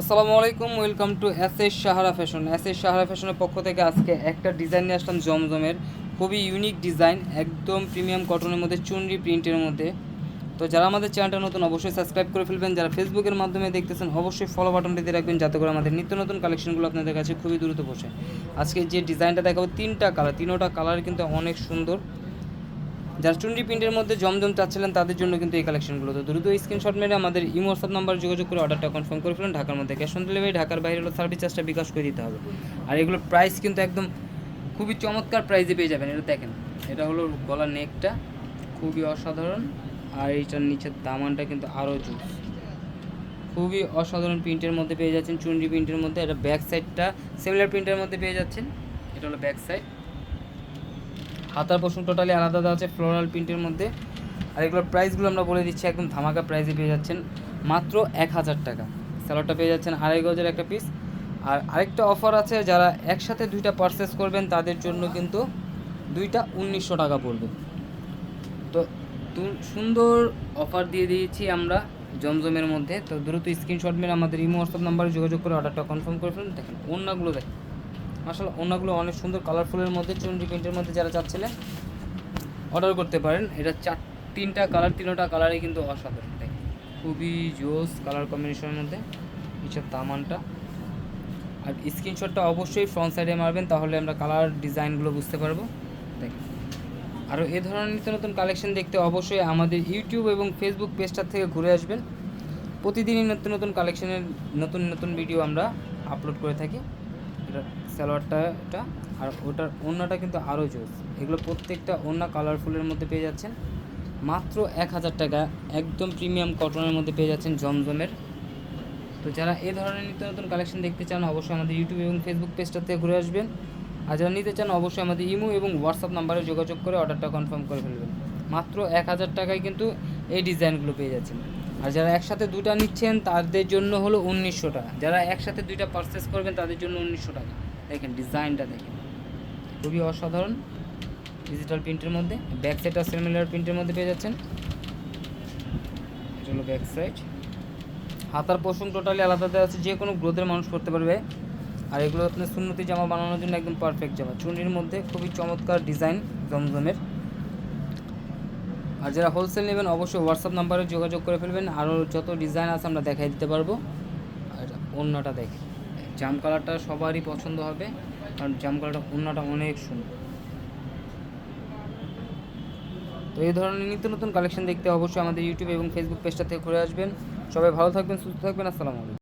আসসালামু আলাইকুম welcome to S S Sahara fashion S S Sahara ফ্যাশনের পক্ষ থেকে আজকে একটা ডিজাইন নিয়ে আসলাম জমজমের। খুবই ইউনিক ডিজাইন একদম প্রিমিয়াম কটনের মধ্যে, চুনরি প্রিন্টের মধ্যে। তো যারা আমাদের চ্যানেলটা নতুন, অবশ্যই সাবস্ক্রাইব করে ফেলবেন। যারা ফেসবুকের মাধ্যমে দেখতেছেন, অবশ্যই ফলো বাটনটি দিয়ে রাখবেন, যাতে করে আমাদের নিত্য নতুন কালেকশনগুলো আপনাদের কাছে খুবই দ্রুত পৌঁছায় আজকে যে ডিজাইনটা দেখাবো, তিনটা কালার তিনোটা কালার কিন্তু অনেক সুন্দর। যারা চুন্ডি প্রিন্টের মধ্যে জমজম চাচ্ছিলেন তাদের জন্য কিন্তু এই কালেকশনগুলো তো দ্রুত স্ক্রিনশট মেরে আমাদের ইমো হোয়াটসঅ্যাপ নাম্বার যোগাযোগ করে অর্ডারটা কনফার্ম করে ফেলুন। ঢাকার মধ্যে ক্যাশ অন ডেলিভারি ঢাকার বাইরে হলো সার্ভিস চার্জটা বিকাশ করে দিতে হবে। আর এগুলোর প্রাইস কিন্তু একদম খুবই চমৎকার প্রাইসে পেয়ে যাবেন। এটা দেখেন, এটা হলো গলার নেকটা খুবই অসাধারণ। আর এইটার নিচের দামানটা কিন্তু আরও জুস। খুবই অসাধারণ প্রিন্টের মধ্যে পেয়ে যাচ্ছেন চুন্ডি প্রিন্টের মধ্যে। এটা ব্যাক সাইডটা সিমিলার প্রিন্টের মধ্যে পেয়ে যাচ্ছেন। এটা হলো ব্যাক সাইড হাতার পোষণ টোটালি আলাদা দেওয়া আছে ফ্লোরাল প্রিন্টের মধ্যে। আর এগুলোর প্রাইসগুলো আমরা বলে দিচ্ছি, একদম ধামাকা প্রাইসে পেয়ে যাচ্ছেন। মাত্র এক হাজার টাকা। স্যালোডটা পেয়ে যাচ্ছেন আড়াই গজের একটা পিস আর আরেকটা অফার আছে, যারা একসাথে দুইটা পারচেস করবেন, তাদের জন্য কিন্তু দুইটা উনিশশো টাকা পড়বে। তো সুন্দর অফার দিয়ে দিয়েছি আমরা জমজমের মধ্যে। তো দ্রুত স্ক্রিনশট মেরে আমাদের ইমো হোয়াটসঅ্যাপ নাম্বারে যোগাযোগ করে অর্ডারটা কনফার্ম করে ফেলুন। দেখেন অন্যগুলো দেখেন। আসলে অন্যগুলো অনেক সুন্দর কালারফুলের মধ্যে, চুনরি প্রিন্টের মধ্যে যারা চাচ্ছিলেন অর্ডার করতে পারেন। এটা চার, তিনটা কালার তিনটা কালারই কিন্তু অসাধারণ দেখেন খুবই জোস কালার কম্বিনেশনের মধ্যে, নিচের দামানটা আর স্ক্রিনশটটা অবশ্যই ফ্রন্ট সাইডে মারবেন, তাহলে আমরা কালার ডিজাইনগুলো বুঝতে পারব। দেখেন আরও এ ধরনের নিত্য নতুন কালেকশন দেখতে অবশ্যই আমাদের ইউটিউব এবং ফেসবুক পেজটা থেকে ঘুরে আসবেন। প্রতিদিনই নতুন নতুন কালেকশনের নতুন নতুন ভিডিও আমরা আপলোড করে থাকি। এটা সালোয়ারটা, এটা, আর ওটার অন্যটা কিন্তু আরও জোস। এগুলো প্রত্যেকটা অন্য কালারফুলের মধ্যে পেয়ে যাচ্ছেন। মাত্র এক হাজার টাকা, একদম প্রিমিয়াম কটনের মধ্যে পেয়ে যাচ্ছেন জমজমের। তো যারা এ ধরনের নিত্য নতুন কালেকশন দেখতে চান, অবশ্যই আমাদের ইউটিউব এবং ফেসবুক পেজটা থেকে ঘুরে আসবেন। আর যারা নিতে চান, অবশ্যই আমাদের ইমো এবং হোয়াটসঅ্যাপ নাম্বারে যোগাযোগ করে অর্ডারটা কনফার্ম করে ফেলবেন। মাত্র এক হাজার টাকায় কিন্তু এই ডিজাইনগুলো পেয়ে যাচ্ছেন। আর যারা একসাথে দুটা নিচ্ছেন, তাদের জন্য হলো উনিশশো টাকা। যারা একসাথে দুইটা পারচেস করবেন, তাদের জন্য উনিশশো টাকা। দেখেন ডিজাইনটা দেখেন। খুবই অসাধারণ। ডিজিটাল প্রিন্টের মধ্যে। ব্যাক সাইডটা সিমিলার প্রিন্টের মধ্যে পেয়ে যাচ্ছেন। এটা হলো ব্যাক সাইড হাতার পোষণ টোটালি আলাদা দেওয়া আছে। যে কোনো গ্রোথের মানুষ করতে পারবে। আর এগুলো আপনার সুন্নতি জামা বানানোর জন্য একদম পারফেক্ট জামা। চুনির মধ্যে খুবই চমৎকার ডিজাইন জমজমের। আর যারা হোলসেল নেবেন, অবশ্যই হোয়াটসঅ্যাপ নাম্বারে যোগাযোগ করে ফেলবেন। আরও যত ডিজাইন আছে আমরা দেখাই দিতে পারব। আর অন্যটা দেখে জাম কালারটা সবারই পছন্দ হবে। কারণ জাম কালারটা অন্যটা অনেক সুন্দর। তো এই ধরনের নিত্য নতুন কালেকশন দেখতে অবশ্যই আমাদের ইউটিউব এবং ফেসবুক পেজটা থেকে ঘুরে আসবেন। সবাই ভালো থাকবেন, সুস্থ থাকবেন। আসসালামু আলাইকুম।